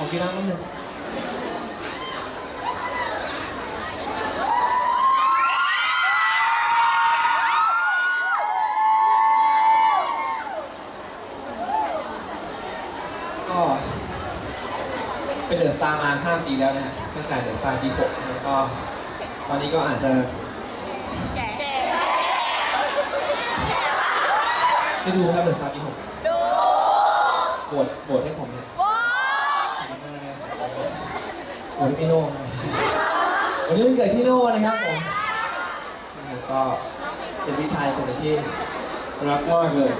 ขอกินน้ำแป๊บนึงก็เป็นเดอะสตาร์มา5ปีแล้วนะฮะตั้งแต่เดอะสตาร์ปี6แล้วก็ ตอนนี้ก็อาจจะได้ดูครับเดอะสตาร์ปี6ดูโหวตโหวตให้ผมเนี่ย โอ้ ยพี่โน่ครับวันนี้วันเกิดพี่โน่นะครับผมแล้วก็เป็นพี่ชายคนหนึ่งที่รักมากเลย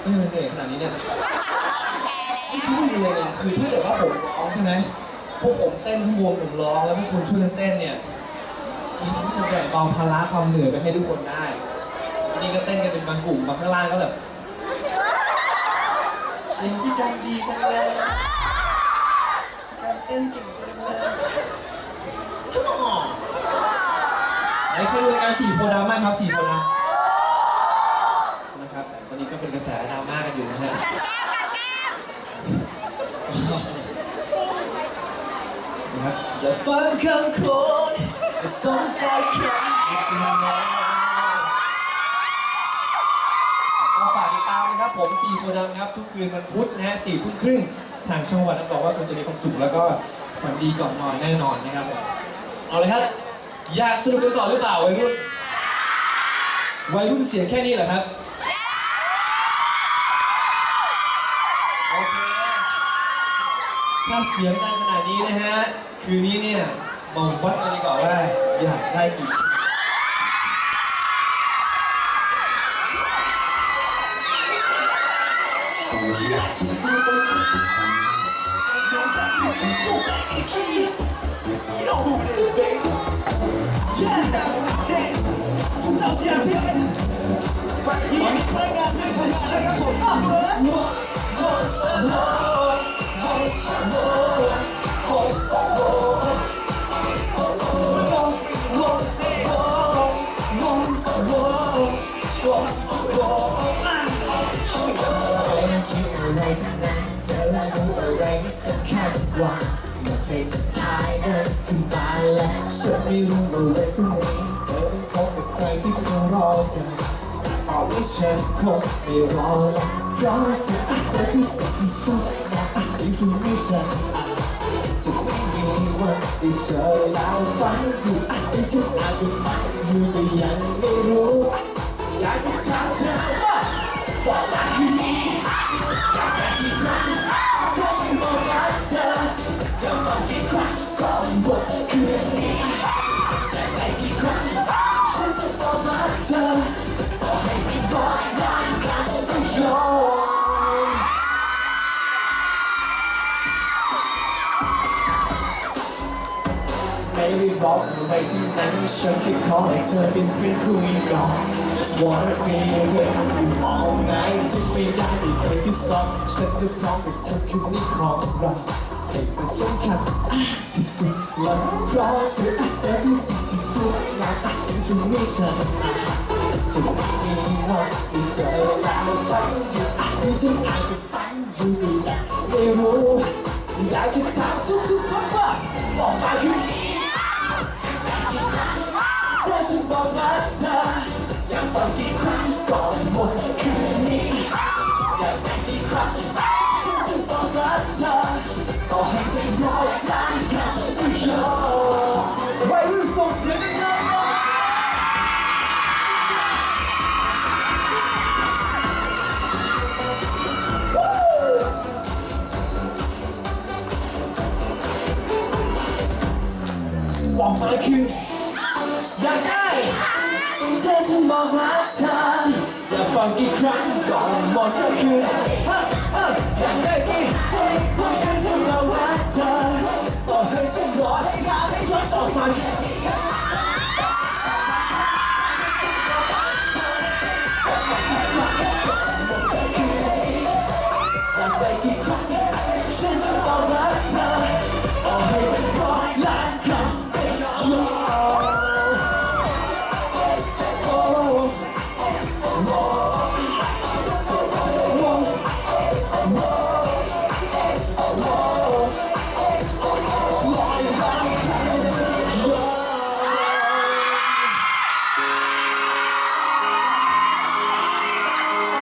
ไม่มันเหนื่อยขนาดนี้เนี่ยไม่ใช่เลยเนี่ยคือถ้าเกิดว่าผมร้องใช่ไหมพวกผมเต้นข้างบนผมร้องแล้วพวกคุณช่วยกันเต้นเนี่ยผมก็จะแบ่งเบาภาระความเหนื่อยไปให้ทุกคนได้วันนี่ก็เต้นกันเป็นบางกลุ่มบางข้างล่างก็แบบ เต้นพี่กันดีจังเลยการเต้นเก่งจังเลย Come on ไหนเคยดูรายการสี่โพธิ์ดำไหมครับสี่โพธิ์ดำนะครับ ตอนนี้ก็เป็นกระแสดราม่ากันอยู่นะฮะนะครับอย่าฟังคำคนอย่าสนใจคำอีกแล้วก็ฝากติดตามนะครับผมสี่โพธิ์ดำครับทุกคืนวันพุธนะฮะสี่ทุ่มครึ่งทางช่องวันรับรองว่าคุณจะมีความสุขแล้วก็ฝันดีก่อนนอนแน่นอนนะครับผมเอาเลยครับ อยากสนุกกันต่อหรือเปล่าวัยรุ่น วัยรุ่นเสียงแค่นี้เหรอครับโอเคถ้าเสียงดังขนาดนี้นะฮะคืนนี้เนี่ยมาวัดกันดีกว่าว่าอยากได้กี่ Oh, oh, oh. ทั้งนั้นเธอและรู้อะไรไม่สำคัญกว่าเมื่อเพลงสุดท้ายนั้นขึ้นมาแล้วฉันไม่รู้ว่าเลยพรุ่งนี้เธอเป็นคนกับใครที่คงรอเธอแต่บอกว่าฉันคงไม่รอแล้วเพราะเธอเธอคือสิ่งที่สวยงามที่คุณไม่ฉันจะไม่มีวันได้เจอแล้วฝันอยู่ที่ฉันอาจจะฝันอยู่แต่ยังไม่รู้อยากจะถามเธอ ไม่กี่ครั้งฉันจะบอกรักเธอต่อให้ไม่บบอกไรที่นั้นฉันแค่ขอให้เธอเป็นเพื่อนคุยก่อน Just wanna be with you all night ที่ไม่ได้อีกคนที่สองฉันก็พร้อมกับเธอคืนนี้ของเรา เป็นสำคัญที่สุดและเพราะเธอเธอคือสิ่งที่สวยงามที่คุณไม่ฉันจะไม่มีวันที่เจอแล้วฝันอยู่หรือฉันอาจจะฝันอยู่ก็ยังไม่รู้อยากจะถามทุกๆคนว่าบอกมาคืนนี้ถ้าฉันบอกรักเธอยากฟังกี่ครั้งก่อนหมด คืออยากได้เธอฉันบอกรักเธออยากฟังกี่ครั้งก่อนหมดก็คืออยากได้ที่พวกฉันจะระแวงเธอต่อให้ต้องรอให้ยาให้ทต่อไป